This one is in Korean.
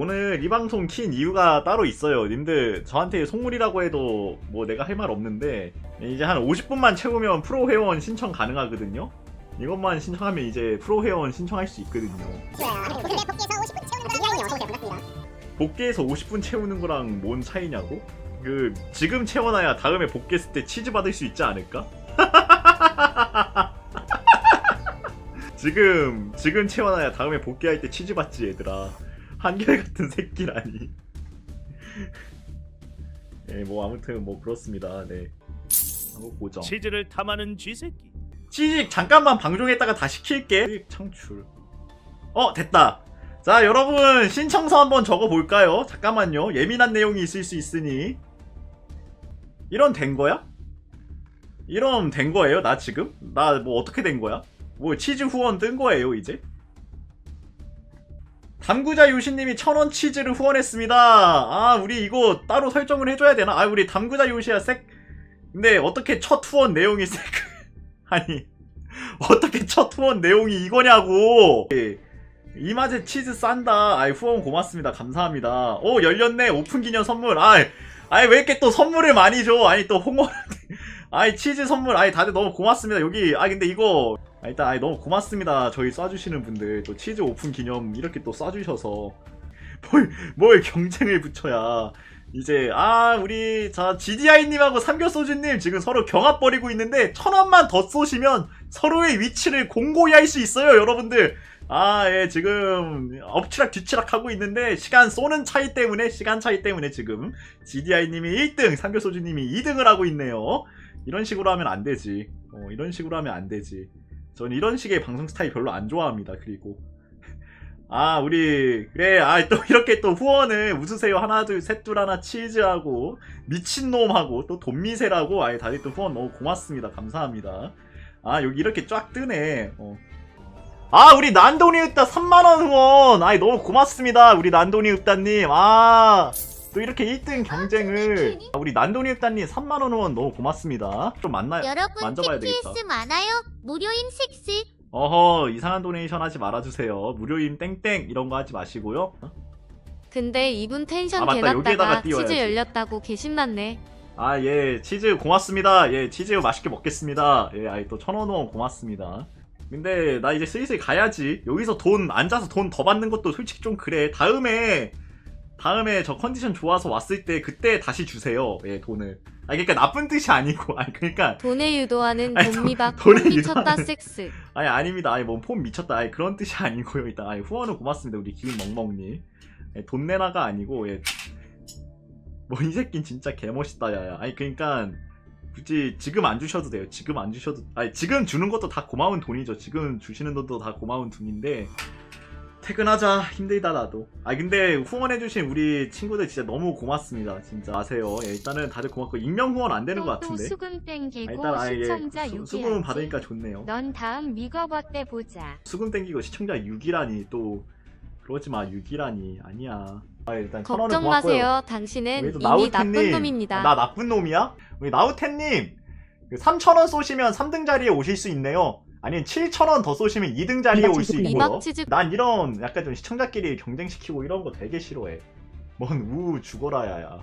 오늘 이 방송 킨 이유가 따로 있어요. 님들 저한테 속물이라고 해도 뭐 내가 할 말 없는데 이제 한 50분만 채우면 프로 회원 신청 가능하거든요. 이것만 신청하면 이제 프로 회원 신청할 수 있거든요. 복귀해서 50분 채우는 거랑 뭔 차이냐고? 그 지금 채워놔야 다음에 복귀했을 때 치즈 받을 수 있지 않을까? 지금 지금 채워놔야 다음에 복귀할 때 치즈 받지 얘들아. 한결같은 새끼라니. 예, 뭐 아무튼 뭐 그렇습니다. 네. 한국 고정. 치즈를 탐하는 쥐새끼 치직 잠깐만 방종했다가 다시 킬게 치직 창출 어 됐다 자 여러분 신청서 한번 적어볼까요 잠깐만요 예민한 내용이 있을 수 있으니 이런 된 거야? 이런 된 거예요 나 지금? 나 뭐 어떻게 된 거야? 뭐 치즈 후원 뜬 거예요 이제? 담구자 요시님이 천원 치즈를 후원했습니다. 아 우리 이거 따로 설정을 해줘야 되나? 아 우리 담구자 요시야 색. 근데 어떻게 첫 후원 내용이 색? 아니 어떻게 첫 후원 내용이 이거냐고. 예, 이 맛에 치즈 싼다. 아이 후원 고맙습니다. 감사합니다. 오 열렸네. 오픈 기념 선물. 아이 아이 왜 이렇게 또 선물을 많이 줘? 아니 또 홍어. 아이 치즈 선물. 아이 다들 너무 고맙습니다. 여기 아 근데 이거 아, 일단 아이 너무 고맙습니다. 저희 쏴주시는 분들. 또 치즈 오픈 기념 이렇게 또 쏴주셔서. 뭘, 뭘 경쟁을 붙여야. 이제 아 우리 자 GDI님하고 삼겹소주님 지금 서로 경합 벌이고 있는데 천 원만 더 쏘시면 서로의 위치를 공고히 할 수 있어요 여러분들. 아 예 지금 엎치락 뒤치락 하고 있는데 시간 쏘는 차이 때문에 시간 차이 때문에 지금 GDI님이 1등 삼겹소주님이 2등을 하고 있네요. 이런 식으로 하면 안 되지. 어 이런 식으로 하면 안 되지 전 이런 식의 방송 스타일 별로 안 좋아합니다 그리고. 아 우리 그래 아 또 이렇게 또 후원을 웃으세요. 하나 둘셋둘 하나 치즈하고 미친놈하고 또 돈미세라고 아예 다들 또 후원 너무 고맙습니다. 감사합니다. 아 여기 이렇게 쫙 뜨네. 어. 아 우리 난도니 읍다. 3만원 후원. 아이 너무 고맙습니다. 우리 난도니 읍다님. 아 또 이렇게 1등 경쟁을 아, 우리 난도니 읍다님 3만원 후원 너무 고맙습니다 좀 만나요 여러분 만져봐야 되겠다. TTS 많아요? 무료인 섹스 어허 이상한 도네이션 하지 말아주세요 무료임 땡땡 이런 거 하지 마시고요 어? 근데 이분 텐션 아, 맞다. 여기에다가 개났다가 띄워야지. 치즈 열렸다고 개신났네. 아, 예, 치즈 고맙습니다. 예, 치즈 맛있게 먹겠습니다. 예, 아이 또 천원 원 고맙습니다. 근데 나 이제 슬슬 가야지. 여기서 돈 앉아서 돈 더 받는 것도 솔직히 좀 그래. 다음에 다음에 저 컨디션 좋아서 왔을 때 그때 다시 주세요. 예, 돈을. 아, 그러니까 나쁜 뜻이 아니고, 아니 그러니까 돈에 유도하는 아니, 돈미박 돈에 폰 미쳤다 유도하는- 섹스. 아니 아닙니다. 아니 뭐폼 미쳤다. 아니 그런 뜻이 아니고요. 일단 아니 후원은 고맙습니다. 우리 기운 멍멍님. 예, 돈 내나가 아니고 예. 뭐이 새낀 진짜 개멋있다 야야. 아니 그러니까 굳이 지금 안 주셔도 돼요. 지금 안 주셔도 아니 지금 주는 것도 다 고마운 돈이죠. 지금 주시는 돈도 다 고마운 돈인데 퇴근하자 힘들다 나도. 아 근데 후원해주신 우리 친구들 진짜 너무 고맙습니다. 진짜 아세요. 예, 일단은 다들 고맙고 익명 후원 안 되는 것또 같은데. 수금 아, 땡기고 일단 아 예 시청자 수, 6이 수금 받으니까 좋네요. 넌 다음 미거버 때 보자. 수금 땡기고 시청자 6이라니 또 그러지 마 6이라니 아니야. 아, 일단 걱정 고맙고요. 마세요. 당신은 우리 또 이미 나쁜. 놈입니다. 아, 나 나쁜 놈이야? 우리 나우텐님 3,000원 쏘시면 3등 자리에 오실 수 있네요. 아니면 7,000원 더 쏘시면 2등 자리에 올수 있고요. 치즈 난 이런 약간 좀 시청자끼리 경쟁시키고 이런 거 되게 싫어해. 뭔 우 죽어라 야야.